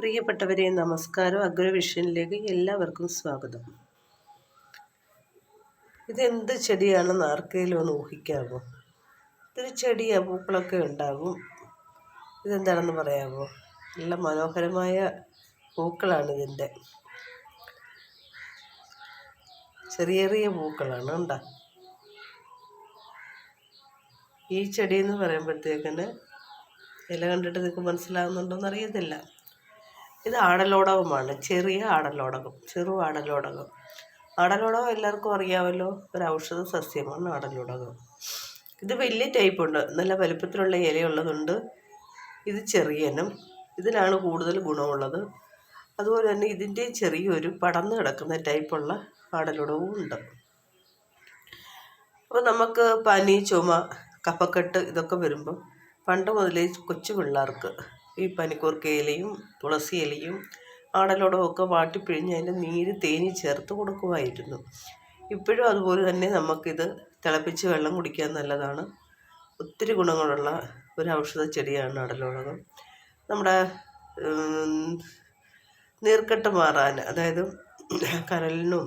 പ്രിയപ്പെട്ടവരെ നമസ്കാരം. അഗ്രവിഷനിലേക്ക് എല്ലാവർക്കും സ്വാഗതം. ഇതെന്ത് ചെടിയാണെന്ന് ആർക്കെങ്കിലും ഒന്ന് ഊഹിക്കാമോ ഇതൊരു ചെടിയാണ് പൂക്കളൊക്കെ ഉണ്ടാകും. ഇതെന്താണെന്ന് പറയാമോ നല്ല മനോഹരമായ പൂക്കളാണ് ഇതിന്റെ. ചെറിയ ചെറിയ പൂക്കളാണ് ഉണ്ടാ ഈ ചെടി എന്ന് പറയുമ്പോഴത്തേക്കിന് ഇല കണ്ടിട്ട് നിങ്ങൾക്ക് മനസ്സിലാകുന്നുണ്ടോ അറിയത്തില്ല. ഇത് ആടലോടകമാണ് ചെറിയ ആടലോടകം ചെറു ആടലോടകം. ആടലോടകം എല്ലാവർക്കും അറിയാമല്ലോ ഒരു ഔഷധ സസ്യമാണ് ആടലോടകം. ഇത് വലിയ ടൈപ്പ് ഉണ്ട്. നല്ല വലുപ്പത്തിലുള്ള ഇലയുള്ളതുണ്ട്. ഇത് ചെറിയനും ഇതിനാണ് കൂടുതൽ ഗുണമുള്ളത്. അതുപോലെ തന്നെ ഇതിന്റെ ചെറിയൊരു പടർന്നു കിടക്കുന്ന ടൈപ്പുള്ള ആടലോടകവും ഉണ്ട്. അപ്പോൾ നമുക്ക് പനി ചുമ കഫക്കെട്ട് ഇതൊക്കെ വരുമ്പം പണ്ട് മുതലേ കൊച്ചു പിള്ളേർക്ക് ഈ പനിക്കൂർക്ക ഇലയും തുളസി ഇലയും ആടലോടമൊക്കെ വാട്ടിപ്പിഴിഞ്ഞ് അതിന്റെ നീര് തേനി ചേർത്ത് കൊടുക്കുമായിരുന്നു. ഇപ്പോഴും അതുപോലെ തന്നെ നമുക്കിത് തിളപ്പിച്ച് വെള്ളം കുടിക്കാൻ നല്ലതാണ്. ഒത്തിരി ഗുണങ്ങളുള്ള ഒരു ഔഷധ ചെടിയാണ് ആടലോടകം. നമ്മുടെ നീർക്കെട്ട് മാറാൻ അതായത് കരളിനും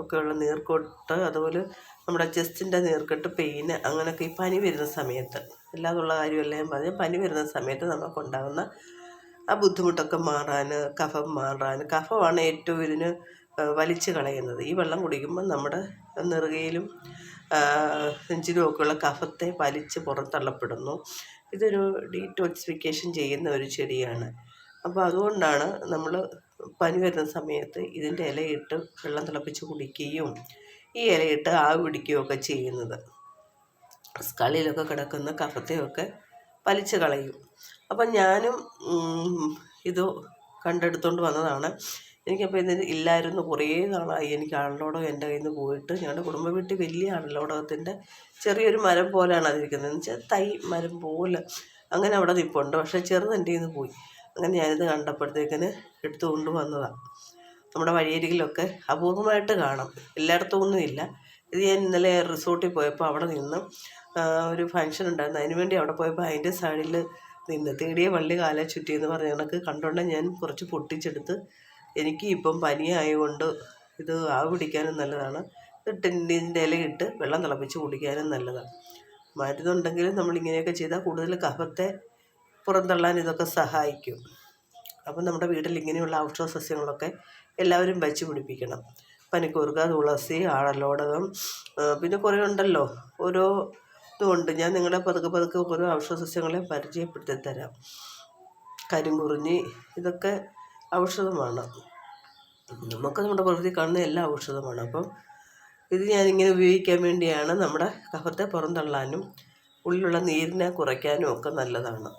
ഒക്കെയുള്ള നീർക്കൊട്ട് അതുപോലെ നമ്മുടെ ചെസ്റ്റിന്റെ നീർക്കെട്ട് പെയിന് അങ്ങനെയൊക്കെ ഈ പനി വരുന്ന സമയത്ത് അല്ലാതുള്ള കാര്യമല്ല ഞാൻ പറഞ്ഞത് പനി വരുന്ന സമയത്ത് നമുക്കുണ്ടാകുന്ന ആ ബുദ്ധിമുട്ടൊക്കെ മാറാൻ കഫം മാറാൻ കഫമാണ് ഏറ്റവും ഇതിന് വലിച്ചു കളയുന്നത്. ഈ വെള്ളം കുടിക്കുമ്പോൾ നമ്മുടെ നെറുകയിലും നെഞ്ചിലും ഒക്കെയുള്ള കഫത്തെ വലിച്ച് പുറത്തള്ളപ്പെടുന്നു ഇതൊരു ഡീറ്റോക്സിഫിക്കേഷൻ ചെയ്യുന്ന ഒരു ചെടിയാണ്. അപ്പോൾ അതുകൊണ്ടാണ് നമ്മൾ പനി വരുന്ന സമയത്ത് ഇതിന്റെ ഇലയിട്ട് വെള്ളം തിളപ്പിച്ച് കുടിക്കുകയും ഈ ഇലയിട്ട് ആവി പിടിക്കുകയൊക്കെ ചെയ്യുന്നത്. സ്കളിലൊക്കെ കിടക്കുന്ന കഫത്തെയൊക്കെ വലിച്ചു കളയും. അപ്പം ഞാനും ഇത് കണ്ടെടുത്തുകൊണ്ട് വന്നതാണ്. എനിക്കപ്പോൾ ഇതിന് ഇല്ലായിരുന്നു. കുറേ നാളായി. എനിക്ക് ആളോടകം എന്റെ കയ്യിൽ നിന്ന് പോയിട്ട് ഞങ്ങളുടെ കുടുംബ വീട്ടിൽ വലിയ ആടലോടകത്തിന്റെ ചെറിയൊരു മരം പോലെയാണ് അതിരിക്കുന്നത്. എന്ന് വെച്ചാൽ തൈ മരം പോലെ. അങ്ങനെ അവിടെ നിൽപ്പുണ്ട് പക്ഷേ ചെറുത് എന്റെ കയ്യിൽ നിന്ന് പോയി. അങ്ങനെ ഞാനിത് കണ്ടപ്പോഴത്തേക്കിന് എടുത്തു കൊണ്ടുവന്നതാണ് നമ്മുടെ വഴിയരികിലൊക്കെ അപൂർവമായിട്ട് കാണാം. എല്ലായിടത്തും ഒന്നുമില്ല ഇത് ഞാൻ ഇന്നലെ റിസോർട്ടിൽ പോയപ്പോൾ അവിടെ നിന്ന് ഒരു ഫങ്ഷൻ ഉണ്ടായിരുന്നു. അതിന് വേണ്ടി അവിടെ പോയപ്പോൾ അതിന്റെ സൈഡിൽ നിന്ന് തേടിയ വള്ളി കാല ചുറ്റി എന്ന് പറഞ്ഞ കണക്ക് കണ്ടുകൊണ്ട് ഞാൻ കുറച്ച് പൊട്ടിച്ചെടുത്ത് എനിക്ക് ഇപ്പം പനിയായതുകൊണ്ട് ഇത് ആവ് പിടിക്കാനും നല്ലതാണ്. ടെന്നിന്റെ ഇലയിട്ട് വെള്ളം തിളപ്പിച്ച് കുടിക്കാനും നല്ലതാണ്. മരുന്നുണ്ടെങ്കിലും നമ്മളിങ്ങനെയൊക്കെ ചെയ്താൽ കൂടുതൽ കഫത്തെ പുറന്തള്ളാൻ ഇതൊക്കെ സഹായിക്കും. അപ്പം നമ്മുടെ വീട്ടിൽ ഇങ്ങനെയുള്ള ഔഷധ സസ്യങ്ങളൊക്കെ എല്ലാവരും വെച്ച് പിടിപ്പിക്കണം. പനിക്കൂർക്ക തുളസി ആടലോടകം പിന്നെ കുറേ ഉണ്ടല്ലോ. ഓരോ ഇതുമുണ്ട് ഞാൻ നിങ്ങളെ പതുക്കെ പതുക്കെ ഓരോ ഔഷധ സസ്യങ്ങളെ പരിചയപ്പെടുത്തി തരാം. കരിങ്കുറിഞ്ഞി ഇതൊക്കെ ഔഷധമാണ്. നമുക്ക് നമ്മുടെ പ്രകൃതി കാണുന്ന എല്ലാ ഔഷധമാണ്. അപ്പം ഇത് ഞാനിങ്ങനെ ഉപയോഗിക്കാൻ വേണ്ടിയാണ് നമ്മുടെ കഫത്തെ പുറന്തള്ളാനും ഉള്ളിലുള്ള നീരിനെ കുറയ്ക്കാനും ഒക്കെ നല്ലതാണ്.